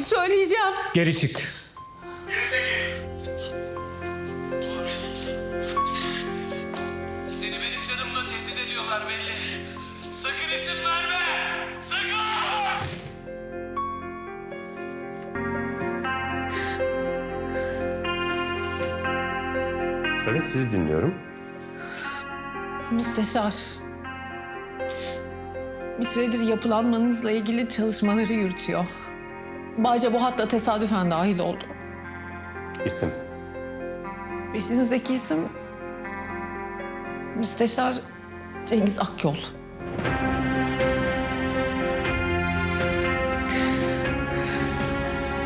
söyleyeceğim. Geri çık. Seni benim canımla tehdit ediyorlar belli. Sakın isim verme! Sakın! Evet sizi dinliyorum. Müsteşar. Bir süredir yapılanmanızla ilgili çalışmaları yürütüyor. Barca bu hatta tesadüfen dahil oldu. İsim. Peşinizdeki isim Müsteşar Cengiz Akyol.